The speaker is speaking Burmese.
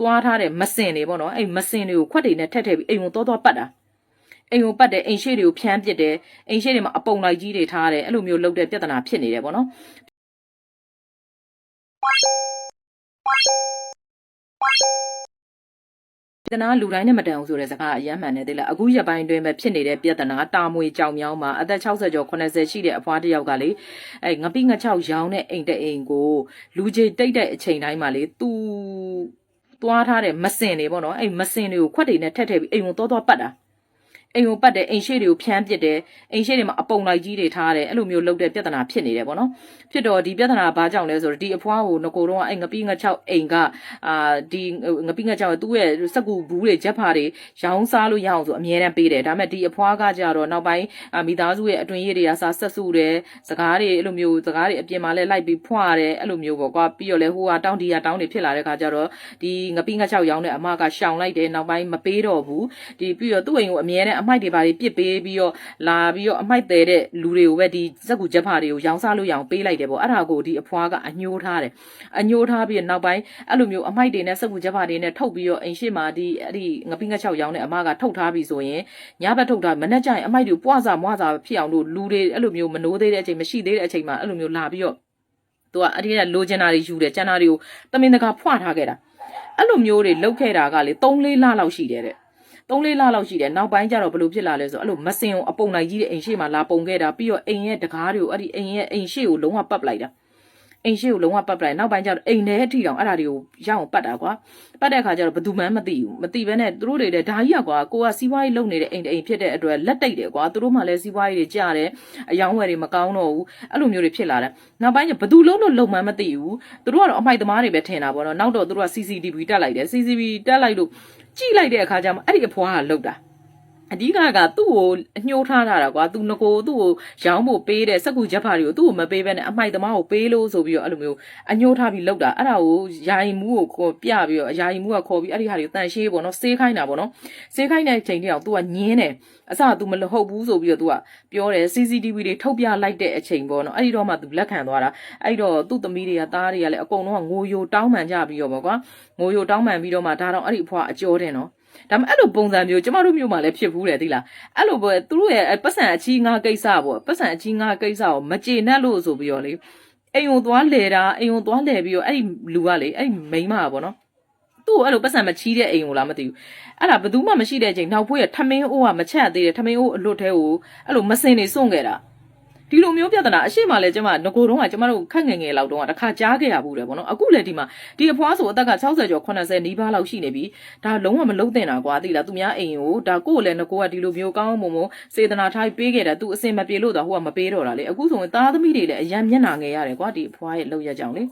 သွားထားတဲ့မစင်တွေပေါ့နော်အဲ့မစင်တွေကိုခွက်တွေနဲ့ထက်ထည့်ပြီးအိမ်ကိုသွားသွားပတ်တာအိမ်ကိုပတ်တယ်အိမ်ရှိတွေကိုဖျန်းပစ်တယ်အိမ်ရှိတွေမှာအပုံလိုက်ကြီးတွေထားတယ်အဲ့လိုမျိုးလုပ်တဲ့ပြဿနာဖြစ်နေတယ်ပေါ့နော်ပြဿနာလူတိုင်းနဲ့မတန်အောင်ဆိုတဲ့စကားအယမ်းမှန်နေသေးလားအခုရက်ပိုင်းတွင်းပဲဖြစ်နေတဲ့ပြဿနာတာမွေကြောင်မြောင်းမှာအသက်60ကျော်80ရှိတဲ့အဖွားတစ်ယောက်ကလေအဲငပိငချောက်ရောင်းတဲ့အိမ်တဲ့အိမ်ကိုလူကြီးတိတ်တဲ့အချိန်တိုင်းမှာလေသူ သွားထားတဲ့မစင်တွေပေါ့နော်အဲ့မစင်တွေကိုခွက်တွေနဲ့ထက်ထည့်ပြီးအိမ်ကိုသွားသွားပတ်တာ အိမ်ကိုပတ်တယ်အိမ်ရှိတွေကိုဖျန်းပစ်တယ်အိမ်ရှိတွေမှာအပုံလိုက်ကြီးတွေထားတယ်အဲ့လိုမျိုးလုပ်တဲ့ပြဿနာဖြစ်နေတယ်ပေါ့နော်ဖြစ်တော့ဒီပြဿနာဘာကြောင့်လဲဆိုတော့ဒီအဖွားကိုငကိုတော့အဲ့ငပိငချောက်အိမ်ကအာဒီငပိငချောက်သူ့ရဲ့စက်ကူဘူးတွေဂျက်ဖာတွေရောင်းစားလို့ရအောင်ဆိုအမြဲတမ်းပေးတယ်ဒါပေမဲ့ဒီအဖွားကကြတော့နောက်ပိုင်းအာမိသားစုရဲ့အတွင်ရည်တွေကစားဆက်စုတယ်စကားတွေအဲ့လိုမျိုးစကားတွေအပြင်မှာလဲလိုက်ပြီးဖွာတယ်အဲ့လိုမျိုးပေါ့ကွာပြီးတော့လဲဟိုကတောင်းတီကတောင်းတွေဖြစ်လာတဲ့ခါကျတော့ဒီငပိငချောက်ရောင်းတဲ့အမကရှောင်လိုက်တယ်နောက်ပိုင်းမပေးတော့ဘူးဒီပြီးတော့သူ့အိမ်ကိုအမြဲတမ်းအမိုက်တွေပါတွေပစ်ပေးပြီးတော့လာပြီးတော့အမိုက်သေးတဲ့လူတွေကိုပဲဒီစက်ကူဂျက်ဖာတွေကိုရောင်းစားလို့ရအောင်ပေးလိုက်တယ်ပေါ့အဲ့ဒါကိုဒီအဖွားကအညှိုးထားတယ်အညှိုးထားပြီးတော့နောက်ပိုင်းအဲ့လိုမျိုးအမိုက်တွေနဲ့စက်ကူဂျက်ဖာတွေနဲ့ထုတ်ပြီးတော့အိမ်ရှိမှာဒီအဲ့ဒီငပိငချောက်ရောင်းတဲ့အမကထုတ်ထားပြီဆိုရင်ညဘက်ထုတ်ထားမနေ့ကျရင်အမိုက်တွေပွားစာမွားစာဖြစ်အောင်လို့လူတွေအဲ့လိုမျိုးမနိုးသေးတဲ့အချိန်မရှိသေးတဲ့အချိန်မှာအဲ့လိုမျိုးလာပြီးတော့သူကအဲ့ဒီကလိုချင်တာတွေယူတယ်ကျန်တာတွေကိုတမင်တကာဖွာထားခဲ့တာအဲ့လိုမျိုးတွေလောက်ခဲ့တာကလေ3-4လလောက်ရှိတယ်တဲ့ 3-4လလောက်ရှိတယ်နောက်ပိုင်းကျတော့ဘယ်လိုဖြစ်လာလဲဆိုအဲ့လိုမစင်အောင်အပုံလိုက်ကြီးတဲ့အိမ်ရှိမှာလာပုံခဲ့တာပြီးတော့အိမ်ရဲ့တကားတွေကိုအဲ့ဒီအိမ်ရဲ့အိမ်ရှိကိုလုံးဝပတ်ပလိုက်တာအိမ်ရှိကိုလုံးဝပတ်ပလိုက်နောက်ပိုင်းကျတော့အိမ်ထဲအထိတောင်အဲ့ဒါတွေကိုရအောင်ပတ်တာကွာပတ်တဲ့အခါကျတော့ဘယ်သူမှမသိဘူးမသိဘဲနဲ့သူတို့တွေလည်းဒါကြီးอ่ะကွာကိုကစီးပွားရေးလုပ်နေတဲ့အိမ်တအိမ်ဖြစ်တဲ့အတွက်လက်တိတ်တယ်ကွာသူတို့မှလည်းစီးပွားရေးတွေကြားတယ်အယောင်းဝယ်တွေမကောင်းတော့ဘူးအဲ့လိုမျိုးတွေဖြစ်လာတယ်နောက်ပိုင်းကျဘယ်သူလုံးလို့လုံမှန်းမသိဘူးသူတို့ကတော့အမိုက်သမားတွေပဲထင်တာပေါ့နော်နောက်တော့သူတို့က CCTV တက်လိုက်တယ် CCTV တက်လိုက်လို့ ကြည့်လိုက်တဲ့အခါကျမှအဲ့ဒီအဖွားကလှုပ်တာ အဓိကကသူ့ကိုအညှိုးထားတာကွာသူငကိုသူ့ကိုရောင်းဖို့ပေးတဲ့စက်ကူချက်ဖာတွေကိုသူ့ကိုမပေးဘဲနဲ့အမိုက်သမားကိုပေးလို့ဆိုပြီးတော့အဲ့လိုမျိုးအညှိုးထားပြီးလောက်တာအဲ့ဒါကိုယာယီမူးကိုခေါ်ပြပြီးတော့ယာယီမူးကခေါ်ပြီးအဲ့ဒီဟာတွေကိုတန်ရှင်းပေါ့နော်စေးခိုင်းတာပေါ့နော်စေးခိုင်းတဲ့ချိန်တောင်သူကညင်းတယ်အစက तू မလဟုတ်ဘူးဆိုပြီးတော့ तू ကပြောတယ် CCTV တွေထုတ်ပြလိုက်တဲ့အချိန်ပေါ့နော်အဲ့ဒီတော့မှ तू လက်ခံသွားတာအဲ့တော့သူ့သမီးတွေကသားတွေကလည်းအကုန်လုံးကငိုယိုတောင်းပန်ကြပြီးတော့ပေါ့ကွာငိုယိုတောင်းပန်ပြီးတော့မှဒါတော့အဲ့ဒီအဖွားအကျော်တယ်နော် ဒါပေမဲ့အဲ့လိုပုံစံမျိုးကျမတို့မျိုးမှာလည်းဖြစ်ဘူးတယ်သိလားအဲ့လိုပဲသူတို့ရဲ့ပတ်စံအချီးငါကိစ္စပေါ့ပတ်စံအချီးငါကိစ္စကိုမကျေနပ်လို့ဆိုပြီးတော့လေအိမ်ကိုသွားလဲတာအိမ်ကိုသွားလဲပြီးတော့အဲ့ဒီလူကလေအဲ့ဒီမိန်းမကပေါ့နော်သူ့ကိုအဲ့လိုပတ်စံမချီးတဲ့အိမ်ကိုလားမသိဘူးအဲ့ဒါဘယ်သူမှမရှိတဲ့အချိန်နောက်ဖွေးရထမင်းအိုးကမချက်သေးတယ်ထမင်းအိုးအလွတ်သေးကိုအဲ့လိုမစင်နေစွန့်ခဲ့တာ ဒီလိုမျိုးပြဿနာအရှိမလဲကျမငကိုတုံးကကျမတို့ခက်ငယ်ငယ်လောက်တုံးကတစ်ခါကြားခဲ့ရဘူးတယ်ဗောနော်အခုလည်းဒီမှာဒီအဖွားဆိုအသက်က60ကျော်80နီးပါးလောက်ရှိနေပြီဒါလုံးဝမလုံးတင်တာကွာသိလားသူများအိမ်ကိုဒါကိုယ်လည်းငကိုကဒီလိုမျိုးကောင်းမုံမုံစေတနာထားပေးခဲ့တာသူအစင်မပြေလို့တော့ဟိုကမပေးတော့တာလေအခုဆိုရင်သားသမီးတွေလည်းအယံမျက်နာငယ်ရတယ်ကွာဒီအဖွားရဲ့လောက်ရကြအောင်လေ